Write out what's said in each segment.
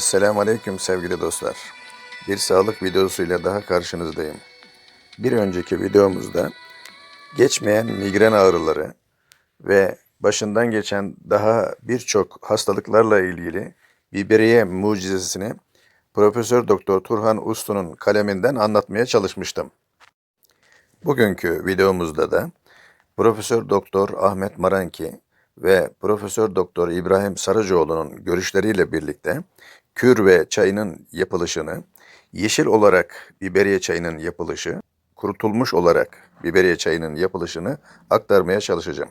Esselamu Aleyküm sevgili dostlar. Bir sağlık videosuyla daha karşınızdayım. Bir önceki videomuzda geçmeyen migren ağrıları ve başından geçen daha birçok hastalıklarla ilgili biberiye mucizesini Profesör Doktor Turhan Uslu'nun kaleminden anlatmaya çalışmıştım. Bugünkü videomuzda da Profesör Doktor Ahmet Maranki ve Profesör Doktor İbrahim Sarıcıoğlu'nun görüşleriyle birlikte kür ve çayının yapılışını, yeşil olarak biberiye çayının yapılışı, kurutulmuş olarak biberiye çayının yapılışını aktarmaya çalışacağım.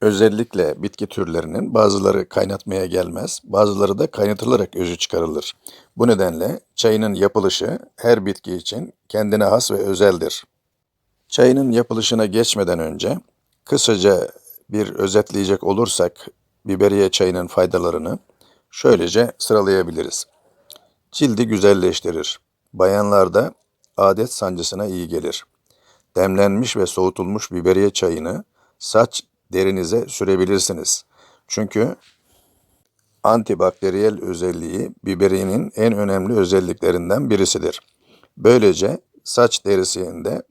Özellikle bitki türlerinin bazıları kaynatmaya gelmez, bazıları da kaynatılarak özü çıkarılır. Bu nedenle çayının yapılışı her bitki için kendine has ve özeldir. Çayının yapılışına geçmeden önce kısaca bir özetleyecek olursak biberiye çayının faydalarını şöylece sıralayabiliriz. Cildi güzelleştirir. Bayanlarda adet sancısına iyi gelir. Demlenmiş ve soğutulmuş biberiye çayını saç derinize sürebilirsiniz. Çünkü antibakteriyel özelliği biberiyenin en önemli özelliklerinden birisidir. Böylece saç derisinde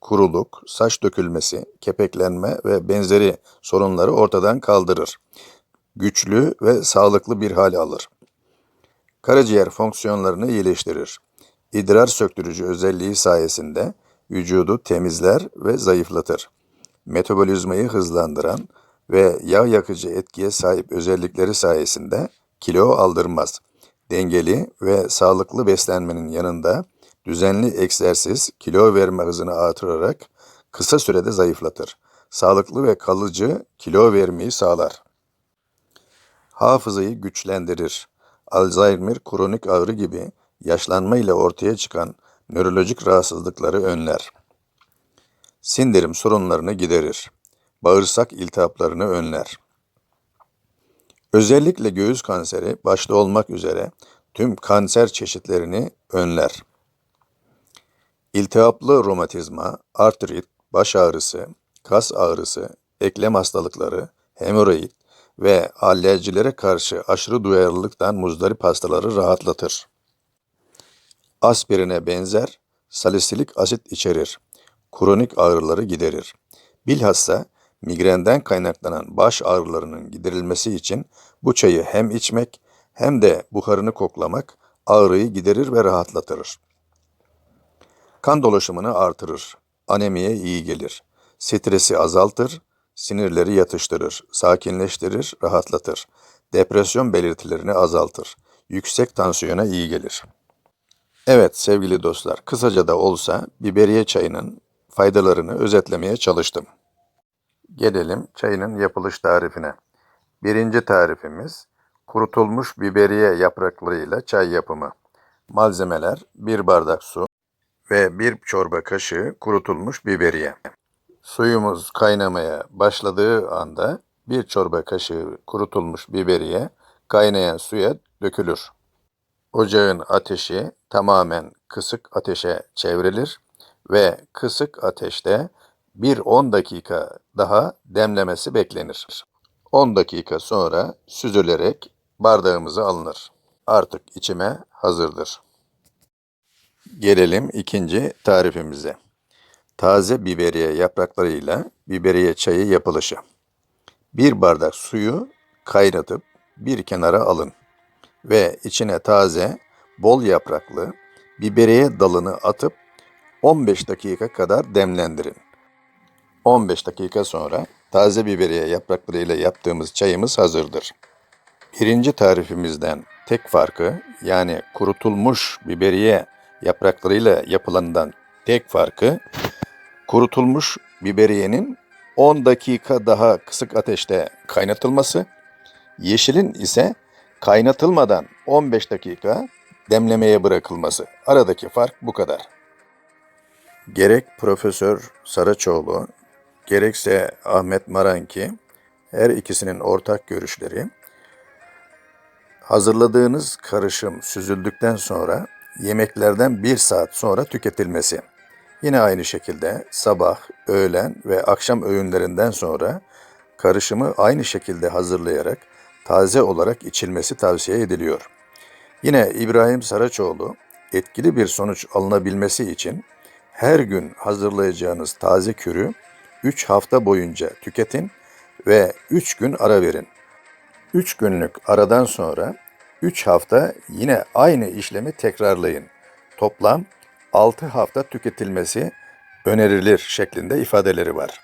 kuruluk, saç dökülmesi, kepeklenme ve benzeri sorunları ortadan kaldırır. Güçlü ve sağlıklı bir hal alır. Karaciğer fonksiyonlarını iyileştirir. İdrar söktürücü özelliği sayesinde vücudu temizler ve zayıflatır. Metabolizmayı hızlandıran ve yağ yakıcı etkiye sahip özellikleri sayesinde kilo aldırmaz. Dengeli ve sağlıklı beslenmenin yanında düzenli egzersiz kilo verme hızını artırarak kısa sürede zayıflatır. Sağlıklı ve kalıcı kilo vermeyi sağlar. Hafızayı güçlendirir. Alzheimer, kronik ağrı gibi yaşlanma ile ortaya çıkan nörolojik rahatsızlıkları önler. Sindirim sorunlarını giderir. Bağırsak iltihaplarını önler. Özellikle göğüs kanseri başta olmak üzere tüm kanser çeşitlerini önler. İltihaplı romatizma, artrit, baş ağrısı, kas ağrısı, eklem hastalıkları, hemoroid ve alerjilere karşı aşırı duyarlılıktan muzdarip hastaları rahatlatır. Aspirine benzer salisilik asit içerir. Kronik ağrıları giderir. Bilhassa migrenden kaynaklanan baş ağrılarının giderilmesi için bu çayı hem içmek hem de buharını koklamak ağrıyı giderir ve rahatlatır. Kan dolaşımını artırır. Anemiye iyi gelir. Stresi azaltır, sinirleri yatıştırır, sakinleştirir, rahatlatır. Depresyon belirtilerini azaltır. Yüksek tansiyona iyi gelir. Evet sevgili dostlar, kısaca da olsa biberiye çayının faydalarını özetlemeye çalıştım. Gelelim çayının yapılış tarifine. Birinci tarifimiz kurutulmuş biberiye yapraklarıyla çay yapımı. Malzemeler 1 bardak su ve 1 çorba kaşığı kurutulmuş biberiye. Suyumuz kaynamaya başladığı anda 1 çorba kaşığı kurutulmuş biberiye kaynayan suya dökülür. Ocağın ateşi tamamen kısık ateşe çevrilir ve kısık ateşte bir 10 dakika daha demlemesi beklenir. 10 dakika sonra süzülerek bardağımıza alınır. Artık içime hazırdır. Gelelim ikinci tarifimize. Taze biberiye yapraklarıyla biberiye çayı yapılışı. Bir bardak suyu kaynatıp bir kenara alın ve içine taze, bol yapraklı biberiye dalını atıp 15 dakika kadar demlendirin. 15 dakika sonra taze biberiye yapraklarıyla yaptığımız çayımız hazırdır. Birinci tarifimizden tek farkı yani kurutulmuş biberiye yapraklarıyla yapılandan tek farkı kurutulmuş biberiyenin 10 dakika daha kısık ateşte kaynatılması, yeşilin ise kaynatılmadan 15 dakika demlemeye bırakılması. Aradaki fark bu kadar. Gerek Profesör Saraçoğlu, gerekse Ahmet Maranki, her ikisinin ortak görüşleri, hazırladığınız karışım süzüldükten sonra yemeklerden bir saat sonra tüketilmesi. Yine aynı şekilde sabah, öğlen ve akşam öğünlerinden sonra karışımı aynı şekilde hazırlayarak taze olarak içilmesi tavsiye ediliyor. Yine İbrahim Saraçoğlu etkili bir sonuç alınabilmesi için her gün hazırlayacağınız taze kürü 3 hafta boyunca tüketin ve 3 gün ara verin. 3 günlük aradan sonra 3 hafta yine aynı işlemi tekrarlayın. Toplam 6 hafta tüketilmesi önerilir şeklinde ifadeleri var.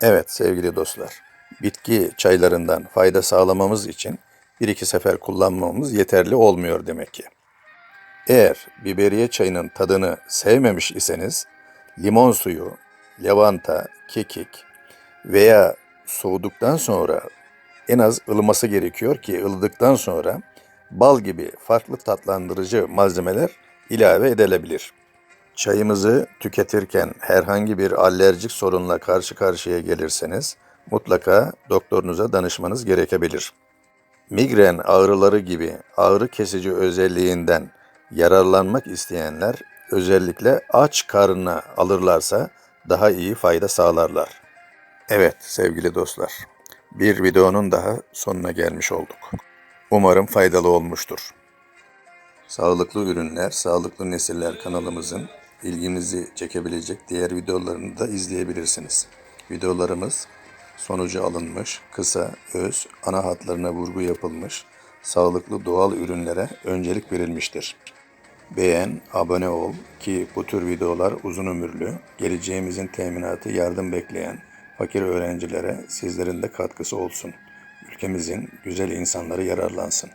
Evet sevgili dostlar, bitki çaylarından fayda sağlamamız için bir iki sefer kullanmamız yeterli olmuyor demek ki. Eğer biberiye çayının tadını sevmemiş iseniz limon suyu, lavanta, kekik veya soğuduktan sonra en az ılıması gerekiyor ki ılıdıktan sonra bal gibi farklı tatlandırıcı malzemeler ilave edilebilir. Çayımızı tüketirken herhangi bir alerjik sorunla karşı karşıya gelirseniz mutlaka doktorunuza danışmanız gerekebilir. Migren ağrıları gibi ağrı kesici özelliğinden yararlanmak isteyenler özellikle aç karnına alırlarsa daha iyi fayda sağlarlar. Evet sevgili dostlar, bir videonun daha sonuna gelmiş olduk. Umarım faydalı olmuştur. Sağlıklı Ürünler, Sağlıklı Nesiller kanalımızın ilginizi çekebilecek diğer videolarını da izleyebilirsiniz. Videolarımız sonucu alınmış, kısa, öz, ana hatlarına vurgu yapılmış, sağlıklı doğal ürünlere öncelik verilmiştir. Beğen, abone ol ki bu tür videolar uzun ömürlü, geleceğimizin teminatı yardım bekleyen fakir öğrencilere sizlerin de katkısı olsun. Ülkemizin güzel insanları yararlansın.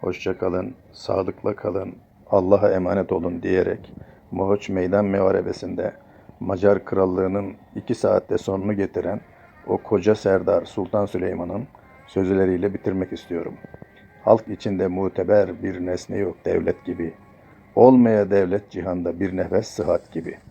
Hoşça kalın, sağlıkla kalın, Allah'a emanet olun diyerek Mohoç Meydan Muharebesi'nde Macar Krallığı'nın iki saatte sonunu getiren o koca Serdar Sultan Süleyman'ın sözleriyle bitirmek istiyorum. Halk içinde muteber bir nesne yok devlet gibi. Olmaya devlet cihanda bir nefes sıhhat gibi.''